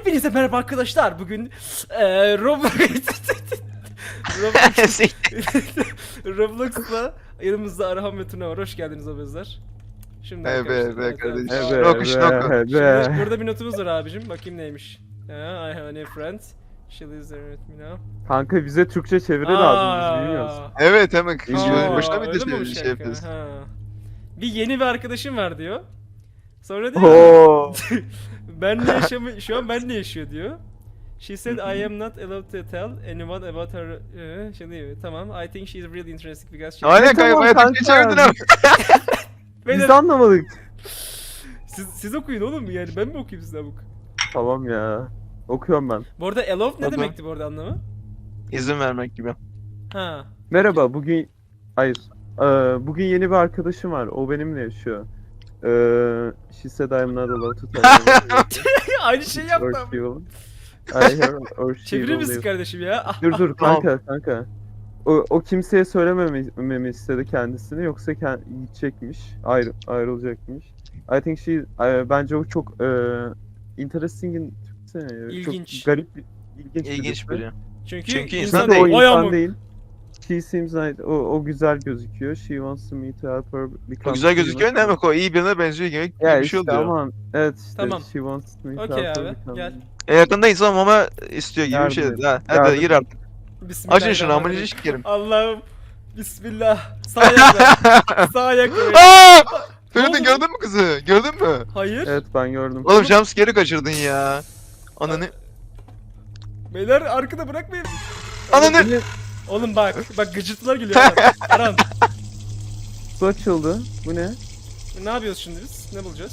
Hepinize merhaba arkadaşlar. Bugün eee Roblox Roblox Roblox'ta yanımızda Arhan ve Tuna var. Hoş geldiniz obezler. Şimdi Evet, arkadaşlar, evet kardeşim. Rokuş, rokuş. Şimdi burada bir notumuz var abicim. Bakayım neymiş. Ha, I have a new friend. She lives there with me now. Kanka bize Türkçe çeviri lazım biz bilmiyoruz. Evet hemen Aa, kışın başına bir de olmuş şey, şey yapıyoruz. Bir yeni bir arkadaşım var diyor. Sonra diyor. Benle yaşamı şu an benle yaşıyor diyor. She said I am not allowed to tell anyone about her Ee, şey. Tamam. I think she's really interesting because she Aynen Tamam kanka bayağı Türkçe kanka. çevirdin ama. Beyler, Biz anlamadık. siz, siz okuyun oğlum yani ben mi okuyayım size abuk? Tamam ya. Okuyorum ben. Bu arada allow ne Tamam. demekti bu arada anlamı? İzin vermek gibi. Ha. Merhaba bugün... Hayır. Ee, bugün yeni bir arkadaşım var. O benimle yaşıyor. Ee, she said I'm not allowed to tell anyone Aynı şeyi or yaptım. she will. I hear or she Çevirir misin kardeşim ya? Dur dur kanka kanka. O, o kimseye söylememi istedi kendisini yoksa kend, gidecekmiş. Ayrı, ayrılacakmış. I think she e, bence o çok e, interesting'in Türkçe ne? İlginç. Çok garip bir ilginç, İlginç biri. Çünkü, Çünkü insan, insan o değil. Vay insan değil. She seems like o, o güzel gözüküyor. She wants me to help her become O güzel gözüküyor ne demek o iyi birine benziyor gibi Ya bir şey işte oluyor. ama evet işte Tamam. she wants me to Okey help her abi, become- gel. E yakında insan ama istiyor gibi bir şey. Yardım. Ha, hadi Yardım gir artık. Bismillahirrahmanirrahim. Açın şunu amına sikerim. Allah'ım. Bismillah. Sağ ayakla. Sağ ayakla. Feridun gördün mü kızı? Gördün mü? Hayır. Evet ben gördüm. Oğlum jumpscare'ı kaçırdın ya. Ananı... Beyler arkada bırakmayın. Ananı... Oğlum bak. Bak gıcırtılar geliyor. Aran. Aran. Su açıldı. Bu ne? Ne yapıyoruz şimdi biz? Ne bulacağız?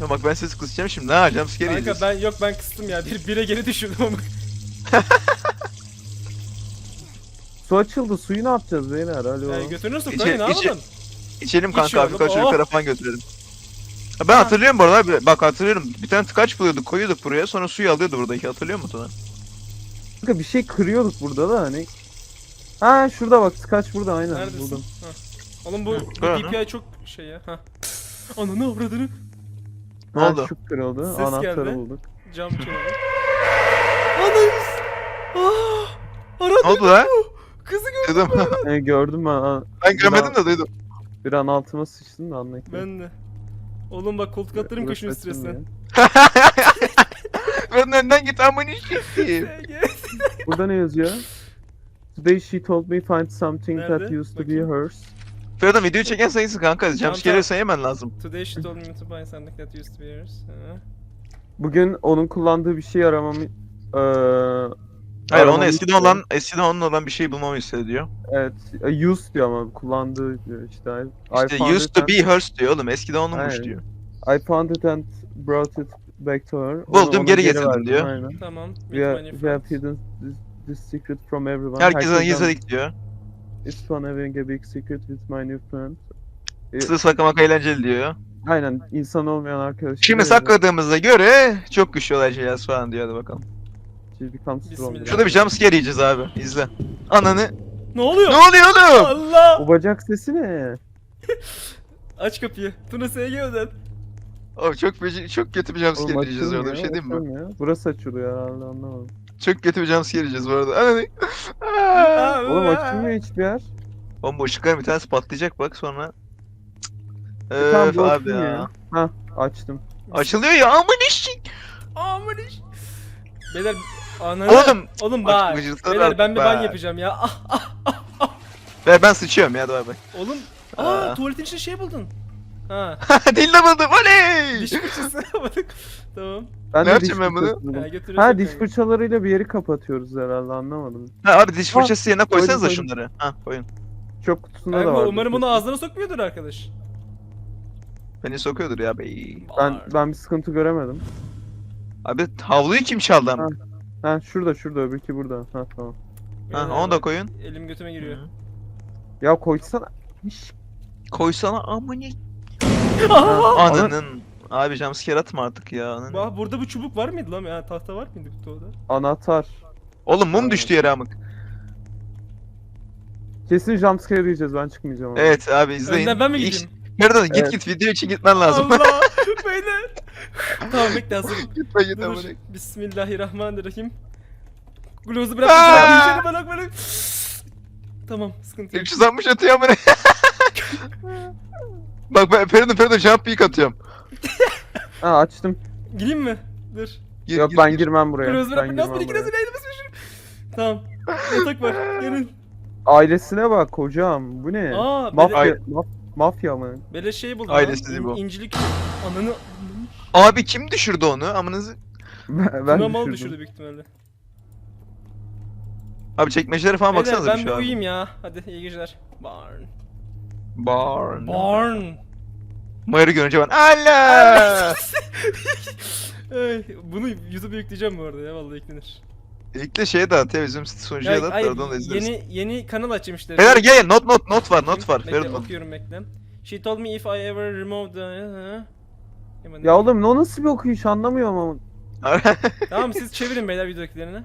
Ya bak ben sesi kısacağım şimdi ha jumpscare Kanka yiyeceğiz. ben yok ben kıstım ya. Bir bire geri düşürdüm ama. Su açıldı. Suyu ne yapacağız beyler? Alo. Yani götünü sok İçe- ne içe- yapalım? İçelim kanka İçiyorum, Afrika oh. çocuklara falan götürelim. Ha, ben hatırlıyorum bu arada abi. Bak hatırlıyorum. Bir tane tıkaç buluyorduk koyuyorduk buraya sonra suyu alıyordu buradaki hatırlıyor musun? Kanka bir şey kırıyorduk burada da hani. Ha şurada bak tıkaç burada aynen Neredesin? buldum. Ha. Oğlum bu, bu? DPI çok şey ya. Ha. Ananı avradını. Ne Ha, oldu? Şu kırıldı. Ses Anahtarı geldi. bulduk. Cam kenarı. Ananız. Ah. Aradım. Ne oldu lan? Kızı gördüm. Dedim. E, gördüm ben. Aa, ben görmedim de duydum. Bir an altıma sıçtın da anlayın. Ben de. Oğlum bak koltuk atlarım kaşınıyor stresten. ben önden git amına sikeyim. Burada ne yazıyor? Today she told me find something that Nerede? used to Bakayım. be hers. Ferdan videoyu çeken sayısı kanka. Jumpscare'ı sayman lazım. Today she told me to buy something that used to be yours. Ha. Bugün onun kullandığı bir şey aramamı... Eee... Hayır onu aramamı eskiden istiyor. olan eskiden onun olan bir şey bulmamı istedi diyor. Evet. e, Used diyor ama kullandığı diyor işte. I, I İşte found used it to and- be hers diyor oğlum. Eskiden onunmuş Aynen. diyor. I found it and brought it back to her. Onu- Buldum, ona geri getirdim verdim, diyor. Aynen. Tamam. Meet We, my new we have friend. hidden this, this secret from everyone. Herkesten gizledik diyor. It's fun having a big secret with my new friend. E, Sır saklamak eğlenceli diyor. Aynen insan olmayan arkadaşım. Şimdi sakladığımıza göre çok güçlü olacağız falan diyor hadi bakalım. Bismillah. Şurada bir jumpscare yiyeceğiz abi. İzle. Ananı. Ne oluyor? Ne oluyor oğlum? Allah! Bu bacak sesi ne? Aç kapıyı. Tuna SG öden. Oğlum çok feci- çok kötü bir jumpscare Oğlum yiyeceğiz orada bir şey açılmıyor, diyeyim mi? açılmıyor. Burası açılıyor herhalde anlamadım. Çok kötü bir jumpscare yiyeceğiz bu arada. Ananı. Aa! Oğlum açılmıyor hiçbir yer. Oğlum bu ışıkların bir tanesi patlayacak bak sonra. E, tamam, Öf bu abi açılmıyor. ya. Hah açtım. Açılıyor ya aman eşek. Aman iş. Beyler ananı. Oğlum. Oğlum bak. Beyler ben bir ban be. yapacağım ya. Ah, Ver ben sıçıyorum ya dur bak. oğlum. Aa, Aa. tuvaletin içinde şey buldun. Ha. Dilde buldum oley. Diş fırçası yapmadık. tamam. Ben Ne de diş yapacağım ben bunu? fırçası buldum. Ha, diş fırçalarıyla bir yeri kapatıyoruz herhalde anlamadım. Ha abi diş fırçası yerine koysanıza koydum. şunları. Ha koyun. Çöp kutusunda Kanka, da var. umarım onu ağzına sokmuyordur arkadaş. Beni sokuyordur ya bey. Ben ben bir sıkıntı göremedim. Abi havluyu kim çaldı ama? Ha şurada şurada öbürki burada. Ha tamam. Ha onu da koyun. Elim götüme giriyor. Ya koysana. Hiş. Koysana amını. Ananın. Abi jumpscare atma artık ya. Ananı. Bak burada bu çubuk var mıydı lan? Ya tahta var mıydı bu tuğda? Anahtar. Oğlum mum düştü yere amık. Kesin jumpscare diyeceğiz ben çıkmayacağım. ama. Evet abi izleyin. Önden ben mi İlk- gideyim? Feridun git Evet. git video için gitmen lazım. Allah beyler. tamam bekle hazırım. gitme git Dur. amına. Bismillahirrahmanirrahim. Glove'u bırak. Aa! İçeri bana bana. Tamam sıkıntı yok. 360 atıyor amına. Bak ben Feridun Feridun jump peek atıyorum. Ha açtım. Gireyim mi? Dur. Gir, Yok gir, ben gir. girmem buraya. Ben bırak. Nasıl bir iki buraya. nasıl neydi basmışım. Tamam. Yatak var. Gelin. Ailesine bak kocam. Bu ne? Aa Mafya, Ay- maf- mafya mı? böyle şey buldum. Ailesi lan. bu. İn- İncilik ananı. Abi kim düşürdü onu? Amınızı. Ben, ben Tuna mal düşürdüm. düşürdü büyük ihtimalle. Abi çekmecelere falan Beyler baksanıza ben bir bir şu an. uyuyayım ya. Hadi iyi geceler. Barn. Barn. Barn. Mayar'ı görünce ben Allah! Bunu YouTube'a yükleyeceğim bu arada ya vallahi yüklenir. İlk de şeye dağıt ya bizim sunucuya Ya, dağıt hayır, oradan da izleriz. yeni yeni kanal açayım işte. Beyler gel gel not not not var not var. Bekle, okuyorum bekle. She told me if I ever remove the... Ya oğlum o nasıl bir okuyuş anlamıyorum ama. Tamam siz çevirin beyler videodakilerini.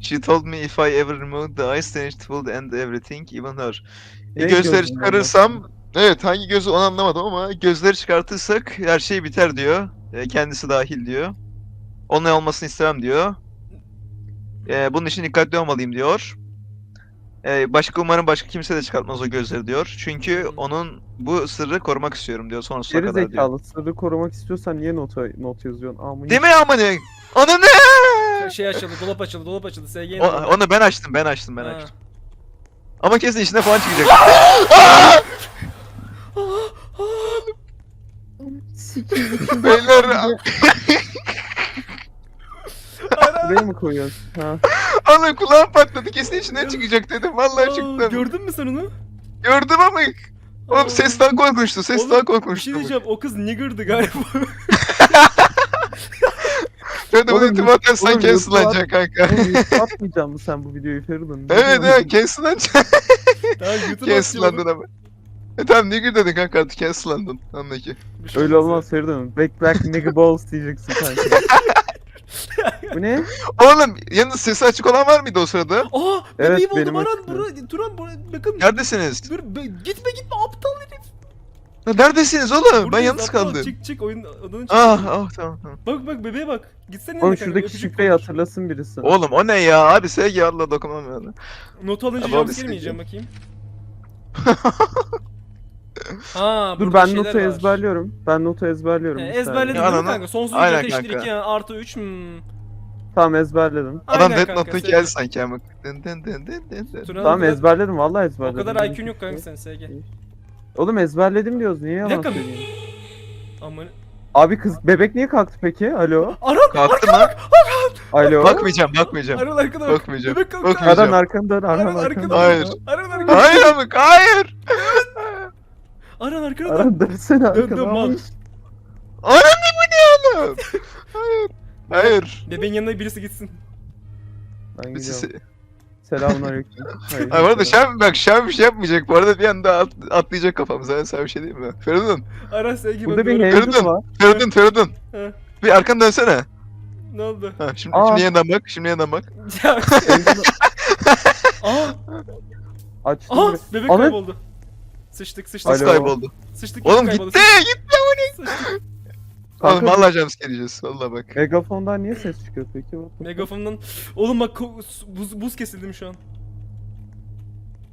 She told me if I ever removed the eye stain it will end everything even her. E, Ne gözleri çıkarırsam evet hangi gözü onu anlamadım ama gözleri çıkartırsak her şey biter diyor. E, kendisi dahil diyor. Onun olmasını istemem diyor. E, bunun için dikkatli olmalıyım diyor. E, başka umarım başka kimse de çıkartmaz o gözleri diyor. Çünkü onun bu sırrı korumak istiyorum diyor sonsuza Geri kadar diyor. zekalı sırrı korumak istiyorsan niye not, not yazıyorsun? Amına. Değil mi amına? Ananı! Şey açıldı, dolap açıldı, dolap açıldı. SG'nin O, onu ben açtım, ben açtım, ben Ha. açtım. Ama kesin içinde falan çıkacak. Beyler, Buraya mı koyuyorsun? Ha. oğlum kulağım patladı. Kesin içinden çıkacak dedim. Vallahi çıktı. Gördün mü sen onu? Gördüm ama. Oğlum ses daha korkunçtu. Ses Oğlum, daha Bir korkunçtu. şey diyeceğim, o kız nigger'dı galiba. Oğlum, ultima atarsan oğlum, cancellanacak kanka. Atmayacak mısın sen bu videoyu Feridun? evet evet cancellanacak. Daha YouTube'a Cancellandın ama. E tamam nigger dedin kanka artık cancellandın. Anla ki. Şey Öyle olmaz Feridun. Back back nigga balls diyeceksin kanka. bu ne? Oğlum yalnız sesi açık olan var mıydı o sırada? Aa, Evet, benim Aran. açıktı. Bura, Turan, bakın. Neredesiniz? Dur, be- gitme gitme aptal herif. Ya Neredesiniz oğlum? ben Buradayız, yalnız aptal. kaldım. Çık çık oyun odanın çık. Ah ah tamam tamam. Bak bak bebeğe bak. Gitsene Oğlum yanına kanka, şuradaki öpücük şifreyi konuş. hatırlasın birisi. Oğlum o ne ya? Abi sevgi Allah dokunmam yani. Not alınca jumpscare abi mi yiyeceğim bakayım? Aa, Dur burada ben şeyler notu var. ezberliyorum. Ben notu ezberliyorum. He, bir saniye. ezberledin Ya değil mi kanka? Sonsuz Aynen ateştir kanka. 2 artı 3 hmm. Tamam ezberledim. Adam Aynen Death kanka, Note'un geldi sanki ama. Dın dın dın dın dın dın. Turan Tamam kadar- ezberledim vallahi O ezberledim. kadar IQ'un yok kanka senin SG. Oğlum ezberledim diyoruz niye yalan dakika söylüyorsun? Aman. Abi kız bebek niye kalktı peki? Alo? Aran! Kalktı mı? Alo? Bakmayacağım bakmayacağım. Aran arkada bak. Bakmayacağım. Bebek kalktı. Bakmayacağım. Aran arkandan Aran Aran arkandan. arkada. Hayır. Aran arkada. Hayır amık hayır. Aran arkada. Aran dönsene Dön arkadan. dön mal. Ananı bu ne oğlum? Hayır. Hayır. Bebeğin yanına birisi gitsin. Ben gidiyorum. Selamun aleyküm. Hayır, Ay bu arada. Şam bak Şam bir şey yapmayacak. Bu arada bir anda at, atlayacak kafamıza. Ben sana bir şey diyeyim mi? Feridun. Aran sevgi Burada bir Feridun. var. Feridun Feridun. Bir arkanı dönsene. Ne oldu? Ha, şimdi, Aa. şimdi yeniden bak. Şimdi yeniden bak. Ya. Aa! Açtım. Aa! Bebek kayboldu. Sıçtık sıçtık. Alo. kayboldu? Sıçtık. Oğlum kayboldu, gitti. Gitti. Sıçtık. Oğlum Kanka- vallahi jumpscare yiyeceğiz. Vallahi bak. Megafondan niye ses çıkıyor peki? Megafondan. Oğlum bak ko- buz, buz kesildim şu an.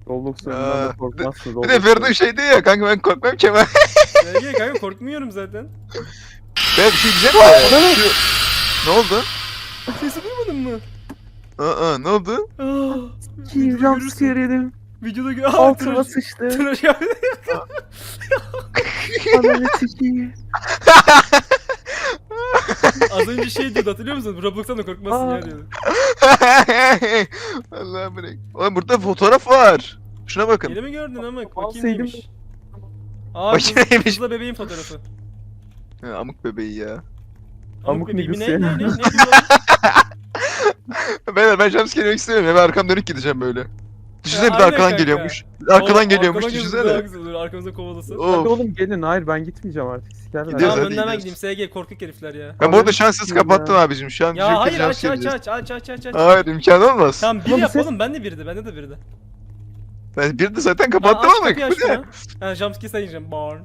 Roblox Aa, oyundan da korkmazsın. Bir de Feridun şey diyor ya kanka ben korkmam ki ben. SG kanka korkmuyorum zaten. Ben bir şey diyeceğim de. Ne oldu? Sesi duymadın mı? Aa, ne oldu? Kim videoda görürsün. jumpscare yedim. Videoda gör. Aa, Altıma tıraş. sıçtı. Tıraş Ananı sikeyim. Az önce şey diyordu hatırlıyor musun? Roblox'tan da korkmazsın ya diyordu. Allah'ım bırak. Oğlum burada fotoğraf var. Şuna bakın. Yeni mi gördün ama bakayım Alsaydım. neymiş. Aa Bakayım kız, neymiş. kızla bebeğin fotoğrafı. Ha, amık bebeği ya. Amuk bebeği mi? niggas ne, ya. ne, ne, ne, ne, Beyler ben jumpscare yemek istemiyorum ya ben arkamdan dönük gideceğim böyle. Düşünsene bir de aynen arkadan kanka. geliyormuş. Arkadan geliyormuş düşünsene. olur arkamızda kovalasın. Of. Hadi oğlum gelin. Hayır ben gitmeyeceğim artık. Sikerler. Gidiyoruz, Tamam hadi önden ben gideyim gidiyoruz. SG korkak herifler ya. Ben bu arada şanssız ya. abicim şu an. Ya hayır aç aç aç aç aç aç aç. Hayır imkanı olmaz. Tamam bir Oğlum yap ses- oğlum bende biri de bende de biri de. Ben bir de zaten kapattım aç ama. kapıyı aç Bu ne? ya. Ha jumpscare yiyeceğim. Barn.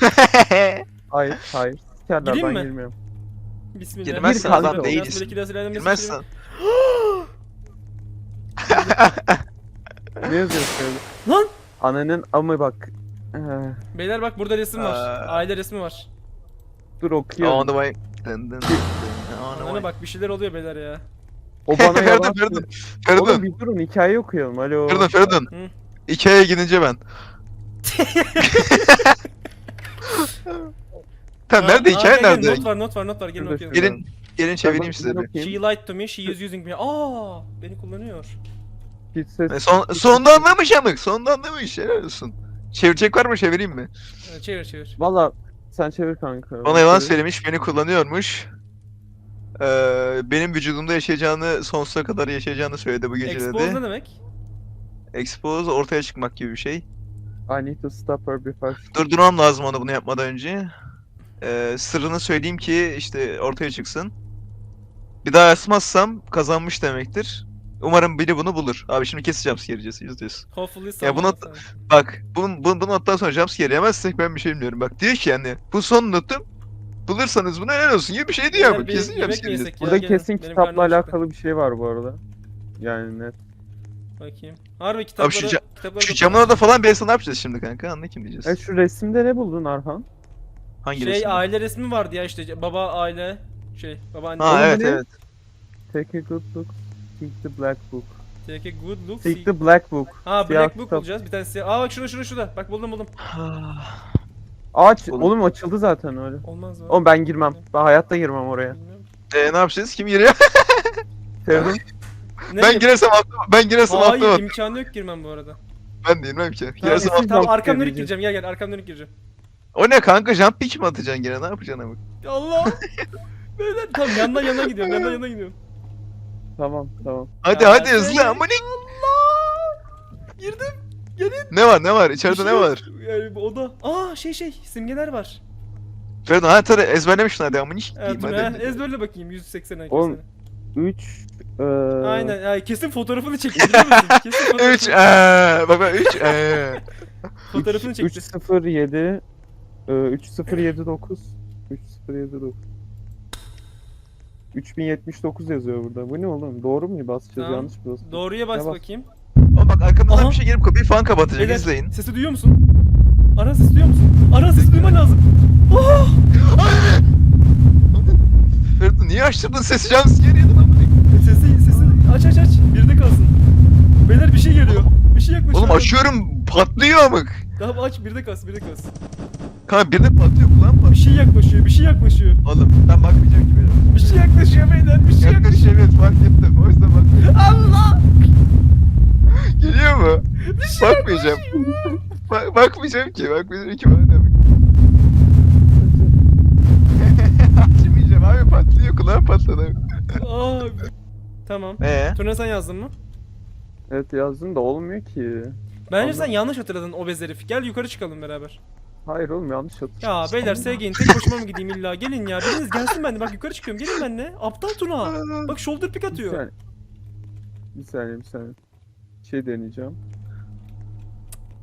Hayır hayır. Sikerler Gireyim ben mi? girmiyorum. Bismillah. Girmezsen adam değiliz. ilerlemesi Girmezsen. Ne yazıyor şöyle? Lan! Ananın amı bak. Ee, Beyler bak burada resim var. Aa. Aile resmi var. dur On okuyorum. the way. Dın dın dın dın. On the Ana way. bak bir şeyler oluyor beyler ya. O bana yalan Feridun, Feridun, söylüyor. Feridun, Oğlum bir durun hikaye okuyalım. Alo. Feridun, Feridun. Hı. Ikea'ya gidince ben. Tamam nerede Aa, hikaye gel, gel, nerede? Not var not var not var gelin Şurada, okuyalım. şurada. Gelin, gelin çevireyim size Ben bir. She lied to me, she is using me. Aa, beni kullanıyor. Hiç ses. E, Son, sonunda anlamış amık, sonunda anlamış. Helal olsun. Çevirecek var mı çevireyim mi? Ee, Çevir çevir. Valla sen çevir kanka. Bana yalan çevir- söylemiş, beni kullanıyormuş. Ee, benim vücudumda yaşayacağını, sonsuza kadar yaşayacağını söyledi bu gece Expose dedi. ne demek? Expose, ortaya çıkmak gibi bir şey. I need to stop her before she... Durdurmam lazım onu bunu yapmadan önce. Ee, sırrını söyleyeyim ki işte ortaya çıksın. Bir daha asmazsam kazanmış demektir. Umarım biri bunu bulur. Abi şimdi keseceğim seyircisi yüzdeyiz. Hopefully Ya bunu- someone- Bak bunu, bunu, bunu nottan sonra jumpscare yemezsek ben bir şey bilmiyorum. Bak diyor ki yani bu son notum bulursanız bunu helal olsun gibi bir şey diyor bu. bir Kesin jumpscare ya? Burada kesin kitapla alakalı bir şey var bu arada. Yani net. Bakayım. Harbi kitapları, şu ca- kitapları Şu da- camın orada falan bir ne yapacağız şimdi kanka? Anla kim diyeceğiz? E şu resimde ne buldun Arhan? Hangi Şey resim? aile resmi vardı ya işte baba aile şey baba anne. Ha evet evet. Take a good look. Seek the black book. Take a good look. See- the black book. Ha siyah Black Book kitap. bulacağız. Bir tane siyah. Aa bak şurada şurada şurada. Bak buldum buldum. Aç. Oğlum. Oğlum açıldı zaten öyle. Olmaz mı? Oğlum ben girmem. Ben hayatta girmem oraya. Bilmiyorum. Ee, ne yapacağız? Kim giriyor? Ne? ben girersem atlamam. Ben girersem Hayır atlamam. imkanı yok girmem bu arada. Ben de girmem ki. Tamam, Girersem atlamam. tamam jump arkam scare dönük diyeceğim. gireceğim. Gel gel arkam dönük gireceğim. O ne kanka? Jump pick mi atacaksın gene? Ne yapacaksın ama? Allah. Böyle tamam yandan yana gidiyorum. Yandan yana gidiyorum. Tamam tamam. Hadi Ya hadi sen- hızlı. Allah. Girdim. Ne var ne var? Bir İçeride şey ne yok. var? Yani bu oda. Aa şey şey simgeler var. Feridun ha tabii ezberlemişsin hadi amına. Evet, Hadi. ha, ezberle bakayım 180 IQ Oğlum, seni. 3 eee Aynen. Ya, kesin fotoğrafını çekti biliyor musun? Kesin fotoğrafını, 3 eee baba 3 eee. fotoğrafını çekti. 307 3079 3079 3079 yazıyor burada. Bu ne oğlum? Doğru mu basacağız? Tamam. Yanlış mı basacağız? Doğruya bas bas- bakayım. Oğlum bak arkamdan Aha. bir şey gelip kapıyı falan kapatacak Beyler, izleyin. Sesi duyuyor musun? Aran sesi duyuyor musun? Aran sesi duyman lazım. Oh! Feridun niye açtırdın sesi jumpscare yedin amına. Sesi sesi aç aç aç. Birde kalsın. Beyler bir şey geliyor. Bir şey yaklaşıyor. Oğlum açıyorum patlıyor amık. Tamam aç birde kalsın birde kalsın. Kanka bir de patlıyor kulağım Bir patlıyor. şey yaklaşıyor bir şey yaklaşıyor. Oğlum ben bakmayacağım ki benim. Bir şey yaklaşıyor beyler bir şey yaklaşıyor. Yaklaşıyor evet fark ettim. O yüzden bak. Allah! Geliyor mu? Bir şey Bakmayacağım. Bak, bakmayacağım ki. Bakmayacağım ki bana ne bak. Açmayacağım abi patlıyor kulağım patladı. Aa, tamam. Eee? Turna sen yazdın mı? Evet yazdım da olmuyor ki. Bence sen Anladım. yanlış hatırladın obez herif. Gel yukarı çıkalım beraber. Hayır oğlum yanlış hatırladım. Ya beyler SG'nin tek başıma mı gideyim illa? Gelin ya. Biriniz gelsin ben de. Bak yukarı çıkıyorum. Gelin benimle. Aptal Tuna. Bak shoulder pick Bir atıyor. saniye. Bir saniye bir saniye. Şey deneyeceğim.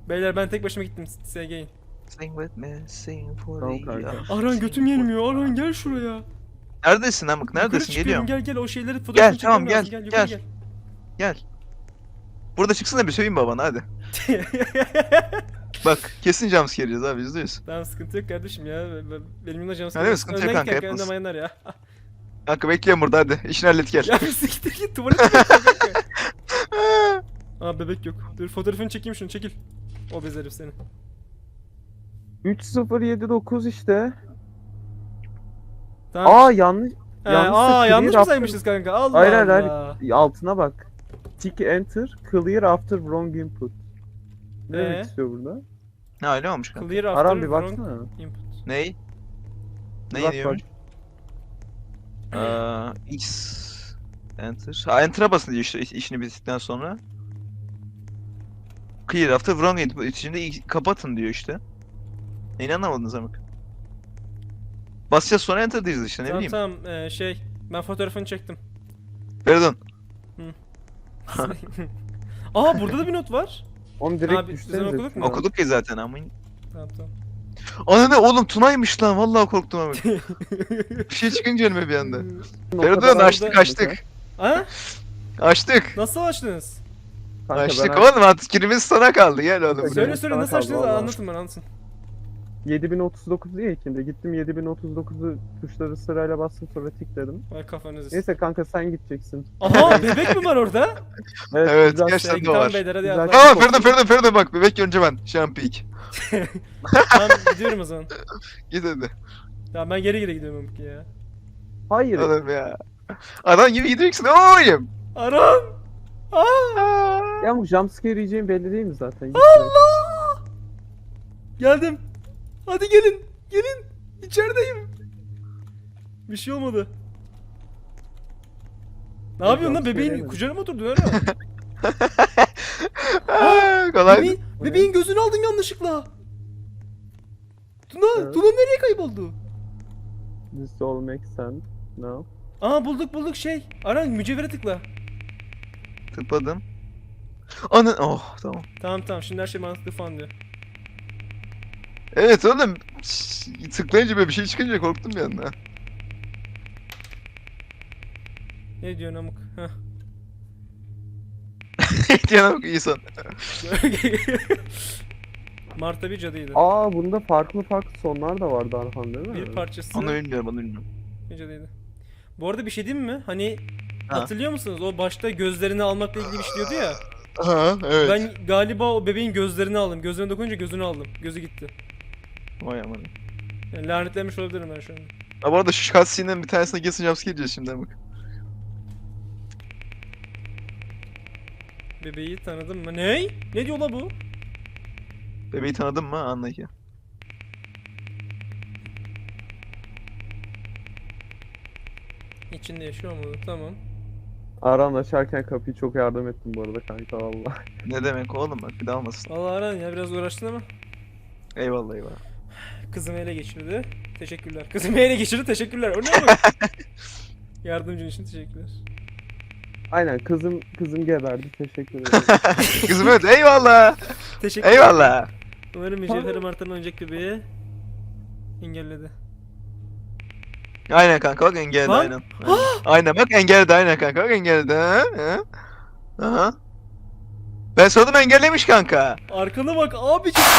Beyler ben tek başıma gittim SG'nin. Sing with me, sing for Tamam the kanka. Aran götüm yenmiyor. Aran gel şuraya. Neredesin amık? Yukarı Neredesin? çıkıyorum, Geliyorum. Gel gel o şeyleri fotoğrafını Gel, tamam, çekmem lazım. gel, yukarı gel. Gel. Burada çıksana bir söyleyeyim babana hadi. Bak kesin jumpscare yiyeceğiz abi yüzde yüz. tamam sıkıntı yok kardeşim ya. Ben- ben- Benim yanımda canım değil mi? Sıkıntı yok kanka, Önde yaparız. mayanlar ya. Kanka bekliyorum burada hadi. İşini hallet gel. ya bir siktir git tuvalete git. kanka. Aa bebek yok. Dur fotoğrafını çekeyim şunu çekil. Obez herif seni. 3079 işte. Tamam. Aa yanlış. He, yanlış aa yanlış mı saymışız kanka? Allah Hayır hayır Allah. hayır. Altına bak. Tick enter. Clear after wrong input. Ne Ee? demek istiyor burada? Ne öyle olmuş kanka? Clear after Aram bir wrong baksana. input. Ney? Bir Ne bak diyormuş? Aa, X Enter. Ha Enter'a basın diyor işte iş- işini bitirdikten sonra. Clear after wrong input. İçinde ilk- kapatın diyor işte. Neyini anlamadınız amık? Basacağız sonra enter diyeceğiz işte ne Tamam bileyim. tamam ee, şey ben fotoğrafını çektim. Feridun. Aa burada da bir not var. Oğlum direkt Abi, biz onu düşsenize. okuduk mu? Okuduk ya zaten ama. Tamam tamam. Ana ne oğlum Tuna'ymış lan vallahi korktum ama. bir şey çıkınca önüme bir anda. Kadar- açtık açtık. Ha? Açtık. Nasıl açtınız? Kanka, Açtık oğlum artık kilimiz sana kaldı gel oğlum. Söyle. buraya. Söyle söyle sana nasıl kaldı açtınız vallahi. anlatın bana anlatın. 7039 diye ikinde gittim 7039'u tuşları sırayla bastım sonra tıkladım. Vay kafanızı. Neyse kanka sen gideceksin. Aha bebek mi var orada? Evet, güzel gerçekten şey- de Tamam var. beyler hadi Güzel. yapalım. Tamam Feridun Feridun Feridun bak bebek önce ben. Şampik. Tamam gidiyorum o zaman. Git hadi. Tamam ben geri geri gidiyorum amk ya. Hayır. Oğlum ya. Adam gibi gideceksin oğlum. Aran! Aa! Ya bu jumpscare yiyeceğim belli değil mi zaten? Allah! Geldim. Hadi gelin. Gelin. İçerideyim. Bir şey olmadı. Ne yapıyorsun lan bebeğin kucağına mı oturdun öyle mi? Aa, Kolay. bebeğin, bebeğin gözünü aldın yanlışlıkla. Tuna, Evet. Tuna nereye kayboldu? This all makes sense. No. Aa bulduk bulduk şey. Aran mücevhere tıkla. Tıkladım. Ana oh tamam. Tamam tamam şimdi her şey mantıklı falan diyor. Evet oğlum. Tıklayınca böyle bir şey çıkınca korktum bir anda. Ne diyorsun amık? Bak insan. Marta bir cadıydı. Aa bunda farklı farklı sonlar da vardı Arhan değil mi? Bir parçası Onu bilmiyorum onu bilmiyorum. bir cadıydı. Bu arada bir şey diyeyim mi? Hani Ha. hatırlıyor musunuz? O başta gözlerini almakla ilgili bir şey diyordu ya. Ha evet. Ben galiba o bebeğin gözlerini aldım. Gözlerine dokununca gözünü aldım. Gözü gitti. Vay aman. Yani lanetlenmiş olabilirim ben şu an. Ha bu arada şu cutscene'den bir tanesine kesin jumpscare diyeceğiz şimdi bak. Bebeği tanıdım mı? Ne? Ne diyor la bu? Bebeği tanıdın mı? Anla ki. İçinde yaşıyor mu? Tamam. Arhan açarken kapıyı çok yardım ettim bu arada kanka valla. Ne demek oğlum bak bir daha olmasın. Vallahi Aran ya biraz uğraştın ama Eyvallah eyvallah. Kızımı ele geçirdi. Teşekkürler. Kızımı ele geçirdi. Teşekkürler. O ne bu? Yardımcın için teşekkürler. Aynen kızım kızım geberdi teşekkür ederim. Kızım evet eyvallah. Teşekkür Eyvallah. Umarım mücevher Marta'nın oyuncak bebeği engelledi. Aynen kanka bak engelledi Lan. aynen. Aynen. aynen bak engelledi aynen kanka bak engelledi. Ha? Ha? Aha. Ben sordum engellemiş kanka. Arkana bak abicim.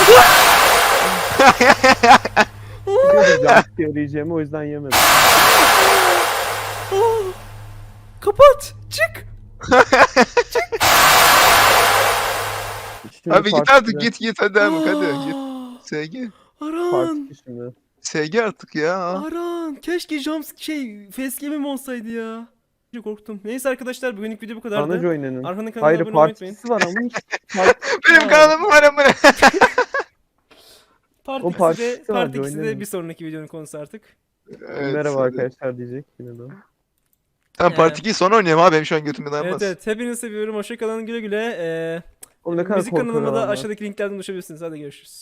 jumpscare yiyeceğimi o yüzden yemedim. Kapat. Çık. Şimdi Abi git artık git git hadi abi hadi git. Sevgi. Aran. Şimdi. Sevgi artık ya. Aran. Keşke jump şey facecam'im olsaydı ya. Çok korktum. Neyse arkadaşlar bugünlük video bu kadardı. Ana Joyne'nin. Arhan'ın kanalına Hayır abone olmayı unutmayın. partisi var ama Benim kanalım var ama. Part O 2'si de, partisi var, part ikisi de oynayalım. bir sonraki videonun konusu artık. Evet, Merhaba arkadaşlar diyecek yine de. Tamam part 2'yi sonra oynayalım abi benim şu an götüm dayanmaz. Evet evet hepinizi seviyorum. Hoşçakalın güle güle. Ee, Oğlum ne kadar müzik kanalıma da korkuyorum ama. aşağıdaki linklerden ulaşabilirsiniz. Hadi görüşürüz.